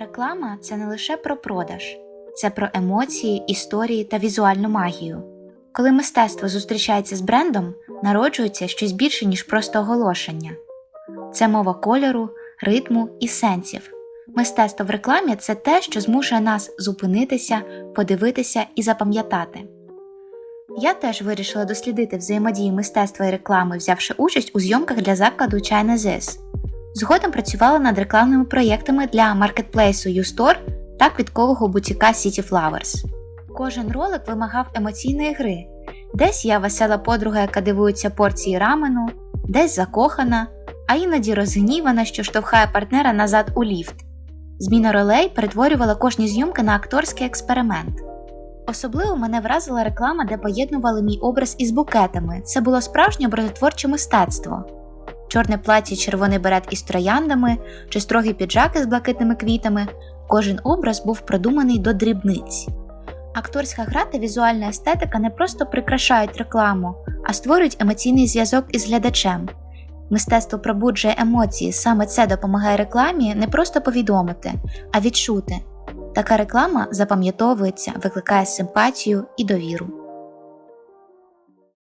Реклама це не лише про продаж, це про емоції, історії та візуальну магію. Коли мистецтво зустрічається з брендом, народжується щось більше, ніж просто оголошення. Це мова кольору, ритму і сенсів. Мистецтво в рекламі це те, що змушує нас зупинитися, подивитися і запам'ятати. Я теж вирішила дослідити взаємодію мистецтва і реклами, взявши участь у зйомках для закладу China This. Згодом працювала над рекламними проєктами для маркетплейсу YouStore та квіткового бутіка City Flowers. Кожен ролик вимагав емоційної гри. Десь я весела подруга, яка дивується порції рамену, десь закохана, а іноді розгнівана, що штовхає партнера назад у ліфт. Зміна ролей перетворювала кожні зйомки на акторський експеримент. Особливо мене вразила реклама, де поєднували мій образ із букетами. Це було справжнє образотворче мистецтво. Чорне плаття, червоний берет із трояндами чи строгий піджак із блакитними квітами. Кожен образ був продуманий до дрібниць. Акторська гра та візуальна естетика не просто прикрашають рекламу, а створюють емоційний зв'язок із глядачем. Мистецтво пробуджує емоції, саме це допомагає рекламі не просто повідомити, а відчути. Така реклама запам'ятовується, викликає симпатію і довіру.